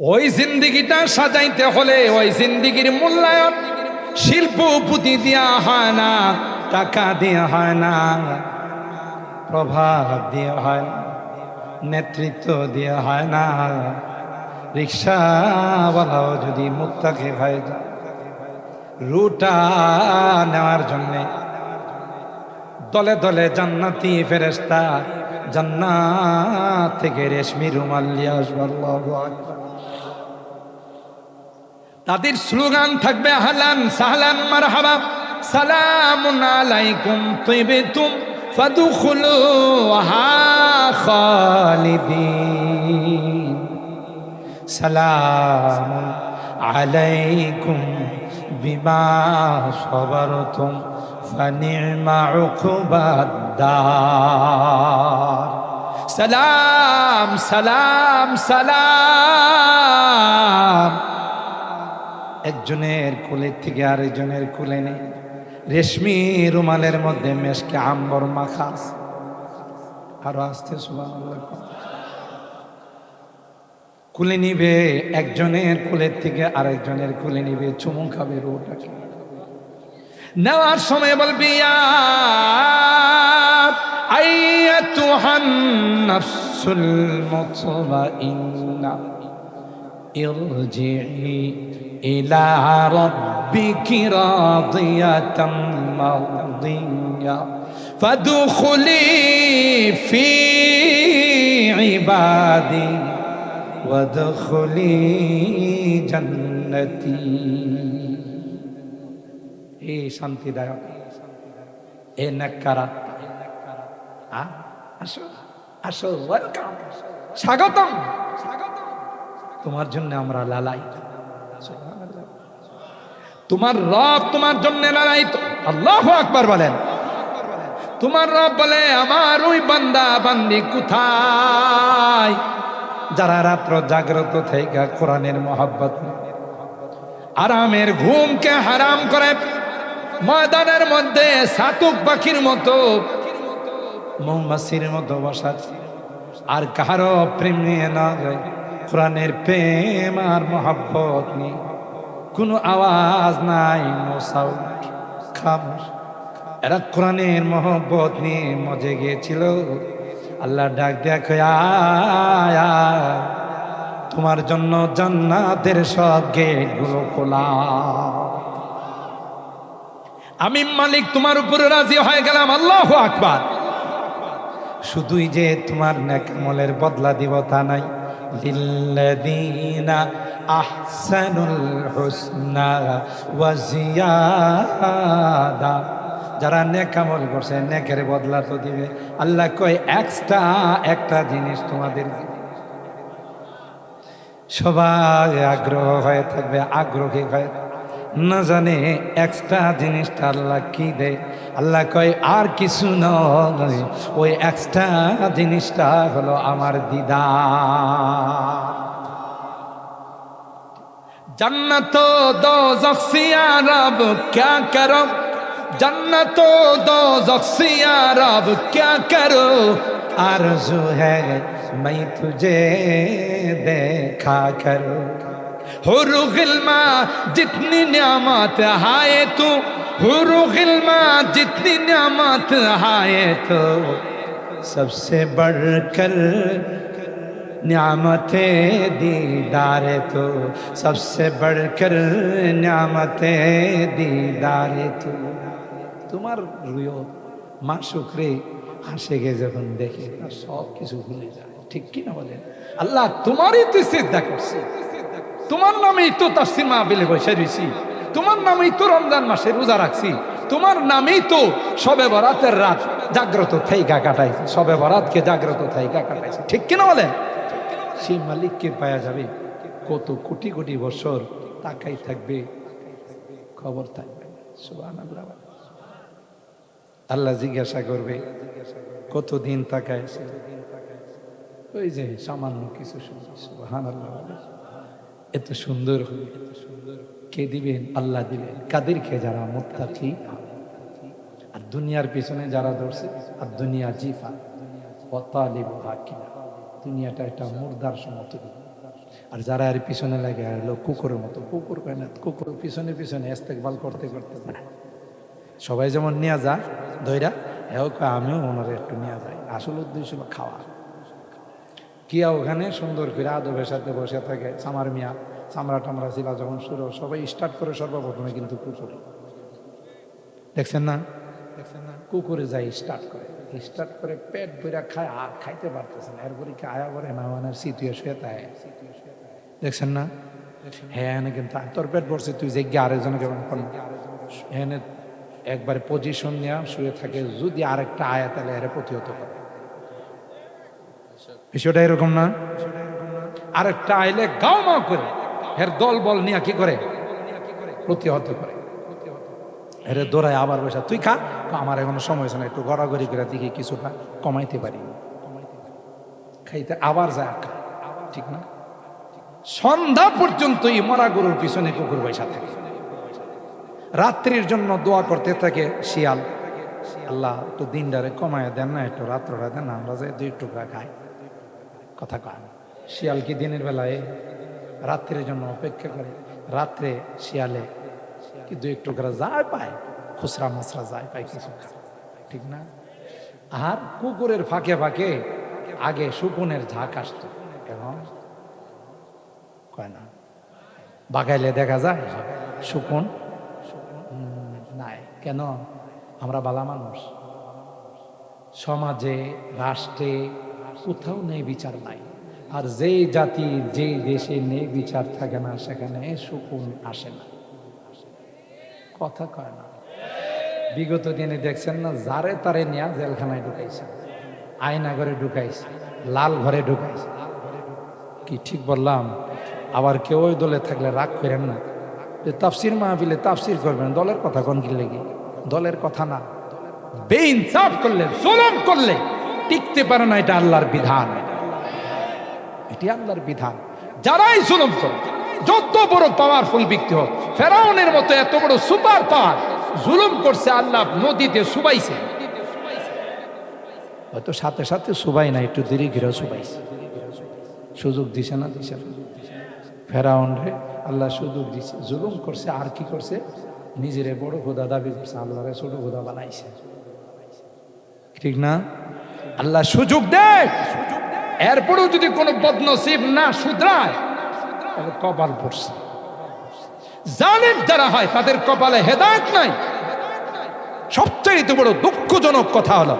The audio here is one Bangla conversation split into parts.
ওই জিন্দিগিটা সাজাইতে হলে ওই জিন্দিগির মূল্যায়ন শিল্প পুঁতি দেওয়া হয় না, টাকা দেওয়া হয় না, প্রভাব দেওয়া হয় না, নেতৃত্ব দেওয়া হয় না রিক্সাওয়ালাও যদি মুক্তাকে হয়ে রুটা নেওয়ার জন্যে দলে দলে জান্নাতি ফেরেস্তা জান্নাত থেকে রেশমি রুমাল নিয়ে আসবে, আল্লাহু আকবার। তাদের স্লোগান থাকবে হালান সাহলান মারহাবা। সালামুন আলাইকুম তিবিতুম সালামুন আলাইকুম বিমা সবরতুম ফানিমা সালাম সালাম সালাম। একজনের কোলের থেকে আরেকজনের কোলে নেই। রেশমি রুমালের মধ্যে মেশকে আম্বর মাখা। আরও আসতে কুলে নিবে একজনের কুলের থেকে আরেকজনের কুলে নিবে, চুমু খাবে রোটাকে নেওয়ার সময় বলবি আইয়াতুহান নাফসুল মুতমাইন্না ارجعي إلى ربك راضية مرضية فادخلي في عبادي وادخلي جنتي এ শান্তিদায়ক এ নাক্কারা আ? আসো আসো ওয়েলকাম স্বাগতম স্বাগতম তোমার জন্য আমরা লালাই তোমার রব তোমার জন্য লালাইত আল্লাহ আকবার বলেন। তোমার রব বলে, আমার ওই বান্দা, বান্দি কোথায়? যারা রাত্র জাগ্রত থেকে কোরআনের মহাব্বত আরামের ঘুমকে হারাম করে। ময়দানের মধ্যে সাতুক পাখির মতো, মৌমাছির মতো বসাচ্ছে আর কারও প্রেম নিয়ে না যায়। কোরআনের প্রেম আর মহাব্বত নেই কোনো আওয়াজ নাই সাউন্ড খামোশ। এরা কোরআনের মহব্বত নিয়ে মজে গিয়েছিল। আল্লাহ ডাক দেখো তোমার জন্য জান্নাতের সব গেটগুলো খোলা। আমি মালিক, তোমার উপরে রাজি হয়ে গেলাম, আল্লাহ আকবার। শুধুই যে তোমার নেকমলের বদলা দিব তা নাই। লিল্লাযীনা أحسنوا الحسنى وزيادة যারা যারা নেকামল করছে, নেকের বদলা তো দিবে। আল্লাহ কয় একটা একটা জিনিস তোমাদের সবাই আগ্রহ হয়ে থাকবে, আগ্রহী হয়ে না জানে এক্সট্রা জিনিসটা আল্লাহ কি দেয় আল্লাহ কয় আর কিছু নয় ওই এক্সট্রা জিনিসটা হলো আমার দিদা जन्नत दो जख्सिया रब क्या करो जन्नत दो जख्सिया रब क्या करो आरज़ू है मैं तुझे देखा करो हुरु गिल्मा जितनी नियामत हाय तू हुरु गिल्मा जितनी नियामत हाय तो सबसे बढ़कर नियामत दीदार तो सबसे बढ़कर नियामत दीदार तो তোমার রুয়ো মা শুক্রে হাসে গে যখন দেখে তার সব কিছু ভুলে যায় ঠিক কি না বলেন আল্লাহ তোমারই তুই চিন্তা করছি তোমার নামেই তো তার সীমা বেলে বসে রয়েছি তোমার নামেই তো রমজান মাসে রোজা রাখছি। তোমার নামেই তো সবে বরাতের রাত জাগ্রত থাইকা কাটাইছে। সবে বরাতকে জাগ্রত থাইকা কাটাইছে। ঠিক কিনা বলেন সেই মালিককে পাওয়া যাবে। কত কোটি কোটি বছর তাকাই থাকবে। খবর থাকবে আল্লাহ জিজ্ঞাসা করবে, কতদিন তাকায় ওই যে সামান্য কিছু সুহান আল্লাহ এত সুন্দর সুন্দর কে দিবেন? আল্লাহ দিবেন। কাদেরকে? যারা মুত্তাকি। আর দুনিয়ার পিছনে যারা ধরছে আর দুনিয়া জিফা। অতালিব হাকিনা দুনিয়াটা একটা মুর্দার সমতুল্য আর যারা আর পিছনে লাগে হলো কুকুরের মতো। কুকুর কয় না, কুকুর পিছনে পিছনে এস্তেকবাল করতে করতে সবাই যেমন নিয়ে যায় এও কয়, আমিও ওনারে একটু নিয়ে যাই। আসল উদ্দেশ্য খাওয়া। কিয়া ওখানে সুন্দর করে আদবের সাথে বসে থাকে, সামার মিয়া চামড়া টামড়া ছিল যখন শুরু, সবাই স্টার্ট করে সর্বপ্রথমে কিন্তু কুকুর। দেখছেন না? দেখছেন না? কুকুরে যাই স্টার্ট করে। স্টার্ট করে পেট বইরা খায়, আর খাইতে পারতেছে না। এরপরে কি আয়া করে? না মানে সিতুয়ে শুয়ে তাই দেখছেন না? হ্যাঁ কিন্তু তোর পেট ভরছে, তুই যে গিয়ে আরেকজন আরেকজনকে এনে একবারে পজিশন নেওয়া শুয়ে থাকে, যদি আরেকটা আয়া তাহলে এর প্রতিহত করে। বিষয়টা এরকম না। আরেকটা আইলে গাও মাও করে। এর দল বল নিয়ে কি করে? প্রতিহত করে। এরে দৌড়ায় আবার বসা। তুই খা। আমার এখনও সময় হয়েছে না একটু গড়াগড়ি করে দিকে কিছুটা কমাইতে পারি। খাইতে আবার যায় খায়। ঠিক না? সন্ধ্যা পর্যন্ত এই মরা গরুর পিছনে কুকুর বৈশা থাকে। রাত্রির জন্য দোয়া করতে থাকে শিয়াল। আল্লাহ একটু দিনটারে কমায় দেন না একটু রাত্রটা দেন না, আমরা যে দুই টুকরা খাই। কথা কয়। শিয়াল কি দিনের বেলায় রাত্রির জন্য অপেক্ষা করে? রাত্রে শিয়ালে কি দুই টুকরা যায় পায়? খুচরা মাছরা যায় পায় কিছু ঠিক না? আর কুকুরের ফাঁকে ফাঁকে আগে শুকুনের ঝাঁক আসতো। এবং কয় না। বাগাইলে দেখা যায় শুকুন নাই। কেন? আমরা বালা মানুষ। সমাজে, রাষ্ট্রে কোথাও নেই বিচার নাই। আর যে জাতি, যেই দেশে নেই বিচার থাকে না, সেখানে সুকুন আসে না। কথা কয় না। বিগত দিনে দেখছেন না, যারে তারে নিয়ে জেলখানায় ঢুকাইছে আয়না ঘরে ঢুকাইছে, লাল ঘরে ঢুকাইছে। কি ঠিক বললাম? আবার কেউ ওই দলে থাকলে রাগ করেন না। যে তাফসির মাহফিলে তাফসির করবেন, দলের কথা কোন কি লেগে? দলের কথা না। বেইনসাফ করলে, জুলুম করলে। টিকতে পারে না, এটা আল্লাহর বিধান। এটি আল্লাহর বিধান। যারাই জুলুম করে যত বড় পাওয়ারফুল ব্যক্তি হোক, ফেরাউনের মতো এত বড় সুপার পাওয়ার জুলুম করছে আল্লাহ নদীতে সুবাইছে। হয়তো সাথে সাথে সুবাই না, একটু দেরি ঘিরে সুবাইছে। সুযোগ দিছে না, দিছে ফেরাউন রে, আল্লাহ সুযোগ দিছে। জুলুম করছে, আর কি করছে? নিজেরে বড় খোদা দাবি করছে, আল্লাহরে ছোট খোদা বানাইছে। ঠিক না? আল্লাহ সুযোগ দেয়। এরপরেও যদি কোনো বদনসিব না শুধরায়, তাহলে কপাল পড়ছে। জালেম যারা হয়, তাদের কপালে হেদায়ত নাই। সবচেয়ে বড় দুঃখজনক কথা হলো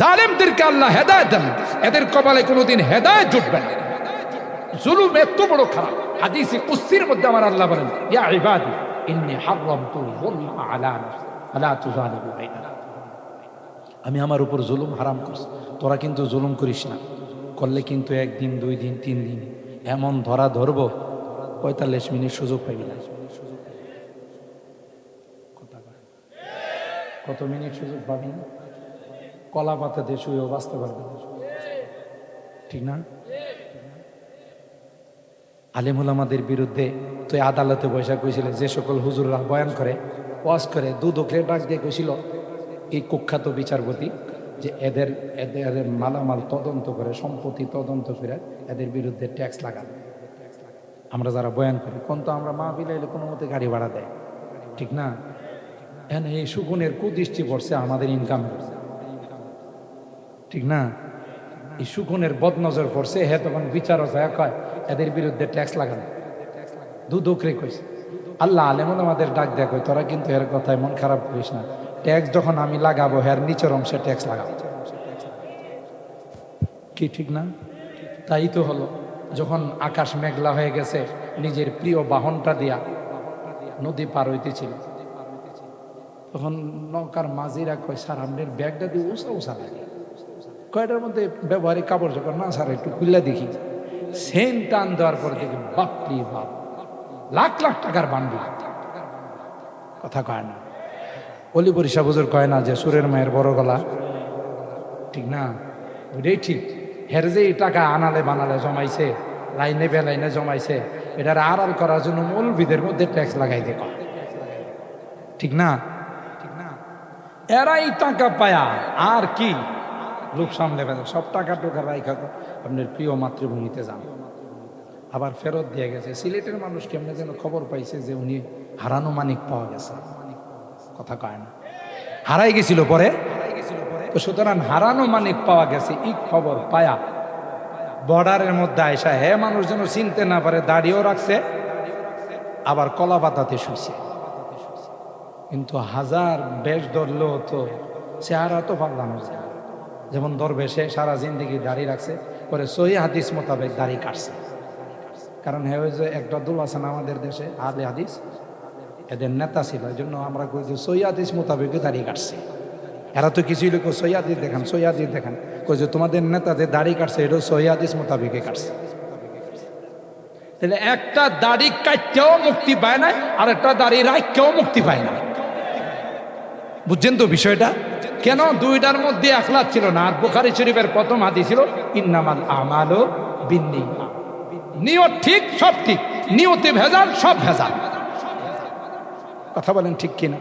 জালেমদেরকে আল্লাহ হেদায়েত দেন। এদের কপালে কোনোদিন হেদায়েত জুটবে না। জুলুম এত বড় খারাপ। হাদিসে কুস্তির মধ্যে আমার আল্লাহ বলেন, ইয়া ইবাদি ইন্নী হারামতু যুলমা আলা ফালা তুযালিমু বাইনানা। আমি আমার উপর জুলুম হারাম করছি। তোরা কিন্তু জুলুম করিস না। করলে কিন্তু একদিন, দুই দিন, তিন দিন। এমন ধরা ধরবো, পঁয়তাল্লিশ মিনিট সুযোগ পাইবি না। কত মিনিট সুযোগ পাবি কলা পাতাতে শুয়েও বাঁচতে পারবে ঠিক না? আলিমুল আমাদের বিরুদ্ধে তুই আদালতে বৈশাখ কইছিল যে সকল হুজুররা বয়ান করে, ওয়াজ করে দুদকরে ডাক দিয়ে কইছিল, এই কুখ্যাত বিচারপতি যে এদের এদের মালামাল তদন্ত করে, সম্পত্তি তদন্ত করে এদের বিরুদ্ধে ট্যাক্স লাগান। আমরা যারা বয়ান করি, কোন তো আমরা মা বিলাইলে কোনো মতে গাড়ি ভাড়া দেয়। ঠিক না? এখানে এই সুগুনের কুদৃষ্টি পড়ছে, আমাদের ইনকামের ঠিক না? এই সুগুনের বদনজর পড়ছে, হে তখন বিচারক হয়ে এদের বিরুদ্ধে ট্যাক্স লাগান। দুদকরে কইছে। আল্লাহ আলেমন আমাদের ডাক দেখ তোরা কিন্তু এর কথায় মন খারাপ করিস না। ট্যাক্স যখন আমি লাগাবো হের নিচের অংশে ট্যাক্স লাগাবো। কি ঠিক না? তাই তো হলো। যখন আকাশ মেঘলা হয়ে গেছে, নিজের প্রিয় বাহনটা দিয়া নদী পার হইতেছিল। তখন নৌকার মাঝিরা কয়, স্যার আপনার ব্যাগটা দিয়ে উষা উষা লাগে। কয়টার মধ্যে ব্যবহারিক কাপড় চোপড় না, স্যার, একটু খুললে দেখি। সেন টান দেওয়ার পরে দেখি, বাপরি বাপ, লাখ লাখ টাকার বান্ডি। কথা কয় না। অলি পরিষা বুজুর কয় না যে, সুরের মায়ের বড় গলা। ঠিক না? ওইটাই ঠিক। হের যে টাকা আনালে বানালে জমাইছে, লাইনে বেলাইনে জমাইছে, এটার আড়াল করার জন্য মৌলবিদের মধ্যে ট্যাক্স লাগাই দেখ ঠিক না? ঠিক না? এরাই টাকা পায়া, আর কি? লোক সামলে ফেলে, সব টাকা টোকা রাইখা আপনার প্রিয় মাতৃভূমিতে যান। আবার ফেরত দিয়ে গেছে। সিলেটের মানুষ কেমনে যেন খবর পাইছে যে উনি হারানো মানিক পাওয়া গেছে। কথা কয় না। হারাই গেছিল পরে? তো সুতরাং হারানো মানিক পাওয়া গেছে ই খবর পায়া। বর্ডারের মধ্যে আয়সা হে মানুষ যেন চিনতে না পারে, দাড়িও রাখছে, আবার কলা পাতাতে শুইছে। কিন্তু হাজার বেশ ধরলেও তো চেহারা তো পাল্লানো যায়। যেমন দরবেশে সারা জিন্দগি দাড়ি রাখছে, পরে সহি হাদিস মোতাবেক দাড়ি কাটছে। কারণ হে ওই যে একটা দল আছে না আমাদের দেশে আলে হাদিস, এদের নেতা ছিল এই জন্য আমরা কই যে সহি হাদিস মোতাবেক দাড়ি কাটছে। এরা তো কিছুই লোক সহি হাদিস দেখান, সহি হাদিস দেখান। কই যে তোমাদের নেতা যে দাড়ি কাটছে, এটাও সহি হাদিস মোতাবেকে কাটছে। তাহলে একটা দাড়ি কাটতেও মুক্তি পায় না আর একটা দাড়ি রাখতেও মুক্তি পায় না বুঝছেন তো বিষয়টা? কেন দুইটার মধ্যে একলা ছিল না? আর বুখারি শরীফের প্রথম হাতি ছিল, ইন্নামাল আমালো বিন্নি নিয়ত ঠিক, সব ঠিক। নিয়তে ভেজাল, সব ভেজাল। কথা বলেন ঠিক কিনা?